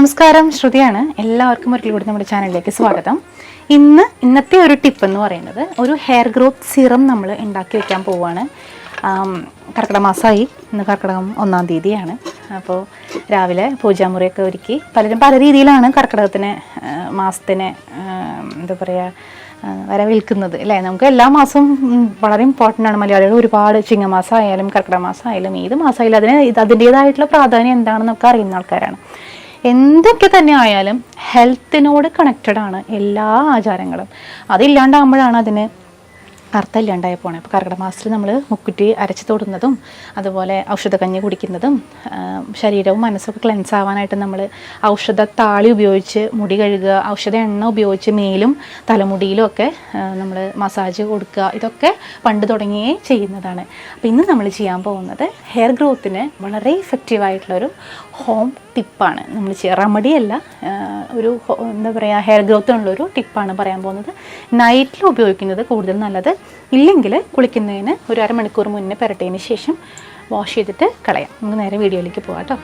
നമസ്കാരം ശ്രുതിയാണ്. എല്ലാവർക്കും ഒരിക്കൽ കൂടി നമ്മുടെ ചാനലിലേക്ക് സ്വാഗതം. ഇന്ന് ഇന്നത്തെ ഒരു ടിപ്പ് എന്ന് പറയുന്നത് ഒരു ഹെയർ ഗ്രോത്ത് സിറം നമ്മൾ ഉണ്ടാക്കി വെക്കാൻ പോവുകയാണ്. കർക്കിടക മാസമായി. ഇന്ന് കർക്കിടകം ഒന്നാം തീയതിയാണ്. അപ്പോൾ രാവിലെ പൂജാമുറിയൊക്കെ ഒരുക്കി പലരും പല രീതിയിലാണ് കർക്കിടകത്തിന് മാസത്തിന് എന്താ പറയുക വരവേൽക്കുന്നത് അല്ലേ? നമുക്ക് എല്ലാ മാസവും വളരെ ഇമ്പോർട്ടന്റ് ആണ്. മലയാളികൾ ഒരുപാട് ചിങ്ങമാസം ആയാലും കർക്കിടക മാസം ആയാലും ഏത് മാസമായാലും അതിന് ഇത് അതിന്റേതായിട്ടുള്ള പ്രാധാന്യം എന്താണെന്നൊക്കെ അറിയുന്ന ആൾക്കാരാണ്. എന്തൊക്കെ തന്നെ ആയാലും ഹെൽത്തിനോട് കണക്റ്റഡ് ആണ് എല്ലാ ആചാരങ്ങളും. അതില്ലാണ്ടാകുമ്പോഴാണ് അതിന് അർത്ഥമില്ലാണ്ടായി പോണേ അപ്പോൾ കർക്കിടക മാസത്തിൽ നമ്മൾ മുക്കുറ്റി അരച്ച് തൊടുന്നതും അതുപോലെ കഞ്ഞി കുടിക്കുന്നതും ശരീരവും മനസ്സൊക്കെ ക്ലെൻസ് ആവാനായിട്ട് നമ്മൾ ഔഷധ താളി ഉപയോഗിച്ച് മുടി കഴുകുക ഔഷധ എണ്ണ ഉപയോഗിച്ച് മേലും തലമുടിയിലും ഒക്കെ നമ്മൾ മസാജ് കൊടുക്കുക ഇതൊക്കെ പണ്ട് തുടങ്ങിയേ ചെയ്യുന്നതാണ്. അപ്പോൾ ഇന്ന് നമ്മൾ ചെയ്യാൻ പോകുന്നത് ഹെയർ ഗ്രോത്തിന് വളരെ ഇഫക്റ്റീവ് ആയിട്ടുള്ളൊരു ഹോം ടിപ്പാണ് നമ്മൾ റെമഡി അല്ല ഒരു എന്താ പറയുക ഹെയർ ഗ്രോത്തിനുള്ളൊരു ടിപ്പാണ് പറയാൻ പോകുന്നത്. നൈറ്റിൽ ഉപയോഗിക്കുന്നത് കൂടുതൽ നല്ലത് ഇല്ലെങ്കിൽ കുളിക്കുന്നതിന് ഒരു അരമണിക്കൂർ മുന്നേ പുരട്ടിയതിന് ശേഷം വാഷ് ചെയ്തിട്ട് കളയാം. നമുക്ക് നേരെ വീഡിയോയിലേക്ക് പോകാം കേട്ടോ.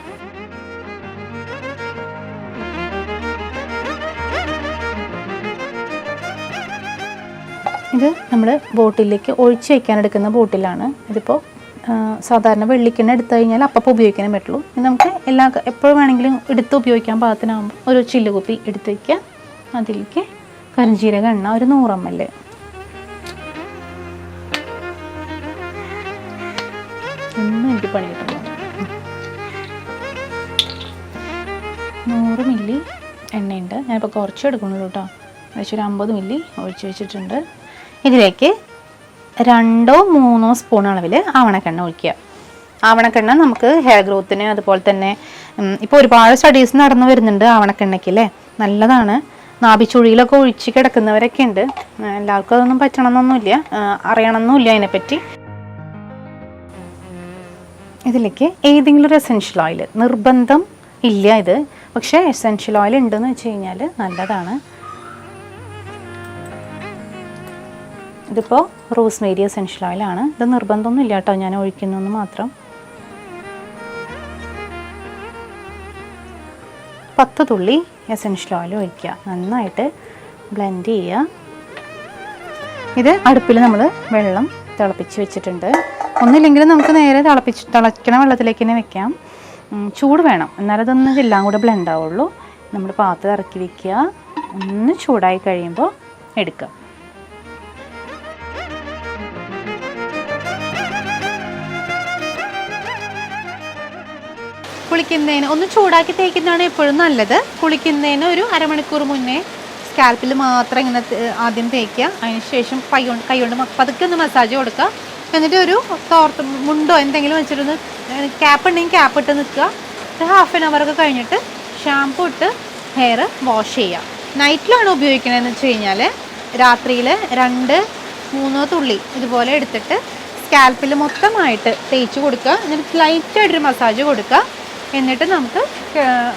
ഇത് നമ്മൾ ബോട്ടിലേക്ക് ഒഴിച്ച് വയ്ക്കാൻ എടുക്കുന്ന ബോട്ടിലാണ്. ഇതിപ്പോൾ സാധാരണ വെള്ളിക്കെണ്ണ എടുത്തു കഴിഞ്ഞാൽ അപ്പം ഉപയോഗിക്കാനേ പറ്റുള്ളൂ. നമുക്ക് എല്ലാ എപ്പോഴും വേണമെങ്കിലും എടുത്ത് ഉപയോഗിക്കാൻ പാകത്തിനാകുമ്പോൾ ഒരു ചില്ലുകുപ്പി എടുത്ത് വയ്ക്കുക അതിലേക്ക് കരിഞ്ജീരക എണ്ണ ഒരു നൂറ് എനിക്ക് പണി കിട്ടുന്നു നൂറ് മില്ലി എണ്ണയുണ്ട്. ഞാനിപ്പോൾ കുറച്ച് എടുക്കുന്നുള്ളൂ കേട്ടോ. ഏകദേശം ഒരു അമ്പത് മില്ലി ഒഴിച്ച് വെച്ചിട്ടുണ്ട്. ഇതിലേക്ക് രണ്ടോ മൂന്നോ സ്പൂൺ അളവിൽ ആവണക്കെണ്ണ ഒഴിക്കുക. ആവണക്കെണ്ണ നമുക്ക് ഹെയർ ഗ്രോത്തിന് അതുപോലെ തന്നെ ഇപ്പോൾ ഒരുപാട് സ്റ്റഡീസ് നടന്നു വരുന്നുണ്ട് ആവണക്കെണ്ണയ്ക്ക് അല്ലേ നല്ലതാണ്. നാഭിച്ചുഴിയിലൊക്കെ ഒഴിച്ച് കിടക്കുന്നവരൊക്കെ ഉണ്ട്. എല്ലാവർക്കും അതൊന്നും പറ്റണമെന്നൊന്നുമില്ല അറിയണമെന്നുമില്ല അതിനെപ്പറ്റി. ഇതിലേക്ക് ഏതെങ്കിലും ഒരു എസെൻഷ്യൽ ഓയിൽ നിർബന്ധം ഇല്ല ഇത്. പക്ഷേ എസെൻഷ്യൽ ഓയിൽ ഉണ്ടെന്ന് വെച്ച് കഴിഞ്ഞാൽ നല്ലതാണ്. ഇതിപ്പോൾ റോസ്മേരി എസെൻഷ്യൽ ഓയിലാണ് ഇത് നിർബന്ധമൊന്നും ഇല്ല കേട്ടോ. ഞാൻ ഒഴിക്കുന്നു മാത്രം. പത്ത് തുള്ളി എസെൻഷ്യൽ ഓയിൽ ഒഴിക്കുക. നന്നായിട്ട് ബ്ലെൻഡ് ചെയ്യുക. ഇത് അടുപ്പിൽ നമ്മൾ വെള്ളം തിളപ്പിച്ച് വെച്ചിട്ടുണ്ട്. ഒന്നില്ലെങ്കിൽ നമുക്ക് നേരെ തിളപ്പിച്ച് തിളയ്ക്കണ വെള്ളത്തിലേക്ക് തന്നെ വെക്കാം. ചൂട് വേണം. എന്നാലും അതൊന്ന് എല്ലാം കൂടെ ബ്ലെൻഡ് ആവുള്ളൂ. നമ്മൾ പാത്രം ഇറക്കി വെക്കുക. ഒന്ന് ചൂടായി കഴിയുമ്പോൾ എടുക്കുക. കുളിക്കുന്നതിന് ഒന്ന് ചൂടാക്കി തേക്കുന്നതാണ് എപ്പോഴും നല്ലത്. കുളിക്കുന്നതിന് ഒരു അരമണിക്കൂർ മുന്നേ സ്കാൽപ്പിൽ മാത്രം ഇങ്ങനെ ആദ്യം തേക്കുക. അതിനുശേഷം കൈ കൊണ്ട് കൈ കൊണ്ട് പതുക്കെ ഒന്ന് മസാജ് കൊടുക്കുക. എന്നിട്ട് ഒരു തോർത്ത് മുണ്ടോ എന്തെങ്കിലും വെച്ചിട്ടൊന്ന് ക്യാപ്പ് ഉണ്ടെങ്കിൽ ക്യാപ്പ് ഇട്ട് നിൽക്കുക. ഒരു ഹാഫ് ആൻ അവർ ഒക്കെ കഴിഞ്ഞിട്ട് ഷാംപൂ ഇട്ട് ഹെയർ വാഷ് ചെയ്യുക. നൈറ്റിലാണ് ഉപയോഗിക്കണതെന്ന് വെച്ച് കഴിഞ്ഞാൽ രാത്രിയിൽ രണ്ട് മൂന്നോ തുള്ളി ഇതുപോലെ എടുത്തിട്ട് സ്കാൽപ്പിൽ മൊത്തമായിട്ട് തേച്ച് കൊടുക്കുക. എന്നിട്ട് ലൈറ്റായിട്ടൊരു മസാജ് കൊടുക്കുക. എന്നിട്ട് നമുക്ക്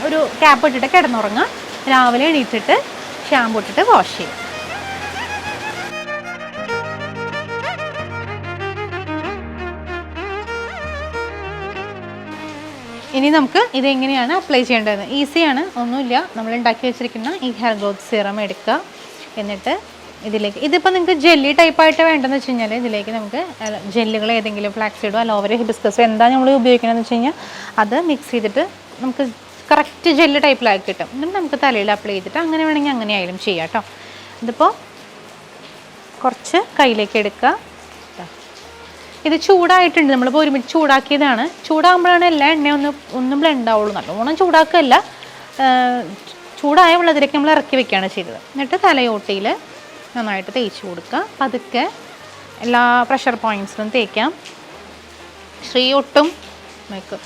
ഒരു ക്യാപ്പ് ഇട്ടിട്ട് കിടന്നുറങ്ങാം. രാവിലെ എണീറ്റിട്ട് ഷാമ്പൂ ഇട്ടിട്ട് വാഷ് ചെയ്യും ഇനി നമുക്ക് ഇതെങ്ങനെയാണ് അപ്ലൈ ചെയ്യേണ്ടത്? ഈസിയാണ് ഒന്നുമില്ല. നമ്മൾ ഉണ്ടാക്കി വെച്ചിരിക്കുന്ന ഈ ഹെയർ ഗ്രോത്ത് സിറം എടുക്കുക. എന്നിട്ട് ഇതിലേക്ക് ഇതിപ്പോൾ നിങ്ങൾക്ക് ജെല്ലി ടൈപ്പായിട്ട് വേണ്ടതെന്ന് വെച്ച് കഴിഞ്ഞാൽ ഇതിലേക്ക് നമുക്ക് ജെല്ലുകൾ ഏതെങ്കിലും ഫ്ലാക്സീഡോ അലോവരോ ഹിബിസ്കസോ എന്താ നമ്മൾ ഉപയോഗിക്കണമെന്ന് വെച്ച് കഴിഞ്ഞാൽ അത് മിക്സ് ചെയ്തിട്ട് നമുക്ക് കറക്റ്റ് ജെല്ല് ടൈപ്പിലാക്കി കിട്ടും. എന്നിട്ട് നമുക്ക് തലയിൽ അപ്ലൈ ചെയ്തിട്ട് അങ്ങനെ വേണമെങ്കിൽ അങ്ങനെ ആയാലും ചെയ്യാം കേട്ടോ ഇതിപ്പോൾ കുറച്ച് കയ്യിലേക്ക് എടുക്കുക. ഇത് ചൂടായിട്ടുണ്ട്. നമ്മളിപ്പോൾ ഒരുമിച്ച് ചൂടാക്കിയതാണ്. ചൂടാകുമ്പോഴാണ് എല്ലാ എണ്ണയും ഒന്ന് ഒന്നും ബ്ലെൻഡ് ആവുള്ളൂ. നല്ലോണം ചൂടാക്കുകയല്ല. ചൂടായ വെള്ളത്തിലേക്ക് നമ്മൾ ഇറക്കി വെക്കുകയാണ് ചെയ്തത്. എന്നിട്ട് തലയോട്ടിയിൽ നന്നായിട്ട് തേച്ച് കൊടുക്കുക. പതുക്കെ എല്ലാ പ്രഷർ പോയിന്റ്സിലും തേക്കാം. ശ്രീ ഒട്ടും നമുക്ക്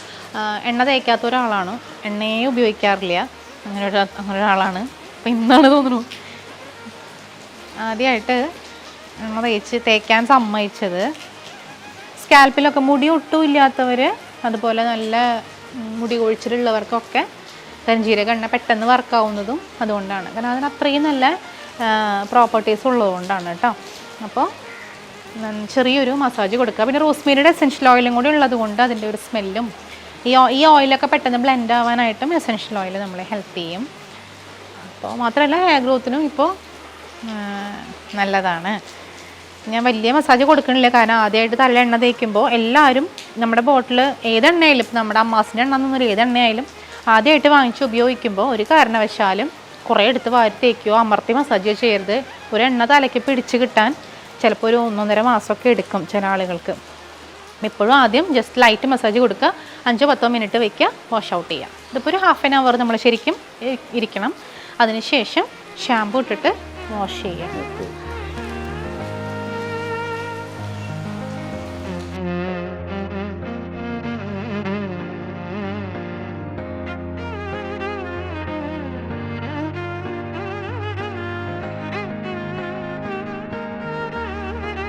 എണ്ണ തേക്കാത്ത ഒരാളാണ്. എണ്ണയെ ഉപയോഗിക്കാറില്ല. അങ്ങനെ ഒരു അങ്ങനെ ഒരാളാണ്. അപ്പം ഇന്നാണ് തോന്നുന്നു ആദ്യമായിട്ട് എണ്ണ തേച്ച് തേക്കാൻ സമ്മതിച്ചത്. സ്കാൽപ്പിലൊക്കെ മുടി ഒട്ടും ഇല്ലാത്തവർ അതുപോലെ നല്ല മുടി കൊഴിച്ചിലുള്ളവർക്കൊക്കെ കരിഞ്ജീരക എണ്ണ പെട്ടെന്ന് വർക്കാവുന്നതും അതുകൊണ്ടാണ്. കാരണം അതിന് അത്രയും നല്ല പ്രോപ്പർട്ടീസ് ഉള്ളതുകൊണ്ടാണ് കേട്ടോ. അപ്പോൾ ചെറിയൊരു മസാജ് കൊടുക്കുക. പിന്നെ റോസ്മേരിയുടെ എസെൻഷ്യൽ ഓയിലും കൂടി ഉള്ളത് കൊണ്ട് അതിന്റെ ഒരു സ്മെല്ലും ഈ ഈ ഓയിലൊക്കെ പെട്ടെന്ന് ബ്ലെൻഡ് ആവാനായിട്ടും എസെൻഷ്യൽ ഓയിൽ നമ്മളെ ഹെൽപ്പ് ചെയ്യും. അപ്പോൾ മാത്രമല്ല ഹെയർ ഗ്രോത്തിനും ഇപ്പോൾ നല്ലതാണ്. ഞാൻ വലിയ മസാജ് കൊടുക്കണില്ല. കാരണം ആദ്യമായിട്ട് തല എണ്ണ തേക്കുമ്പോൾ എല്ലാവരും നമ്മുടെ ബോട്ടിൽ ഏതെണ്ണയായാലും നമ്മുടെ അമ്മാസിന്റെ എണ്ണ എന്നൊരു ഏതെണ്ണയായാലും ആദ്യമായിട്ട് വാങ്ങിച്ച് ഉപയോഗിക്കുമ്പോൾ ഒരു കാരണവശാലും കുറേ എടുത്ത് വാരി തേക്കുകയോ അമർത്തി മസാജോ ചെയ്യരുത്. ഒരു എണ്ണ തലയ്ക്ക് പിടിച്ച് കിട്ടാൻ ചിലപ്പോൾ ഒരു ഒന്നൊന്നര മാസമൊക്കെ എടുക്കും ചില ആളുകൾക്ക്. ഇപ്പോഴും ആദ്യം ജസ്റ്റ് ലൈറ്റ് മസാജ് കൊടുക്കുക. അഞ്ചോ പത്തോ മിനിറ്റ് വയ്ക്കുക വാഷ് ഔട്ട് ചെയ്യുക. ഇതിപ്പോൾ ഒരു ഹാഫ് ആൻ അവർ നമ്മൾ ശരിക്കും ഇരിക്കണം. ഇരിക്കണം അതിനുശേഷം ഷാമ്പു ഇട്ടിട്ട് വാഷ് ചെയ്യുക.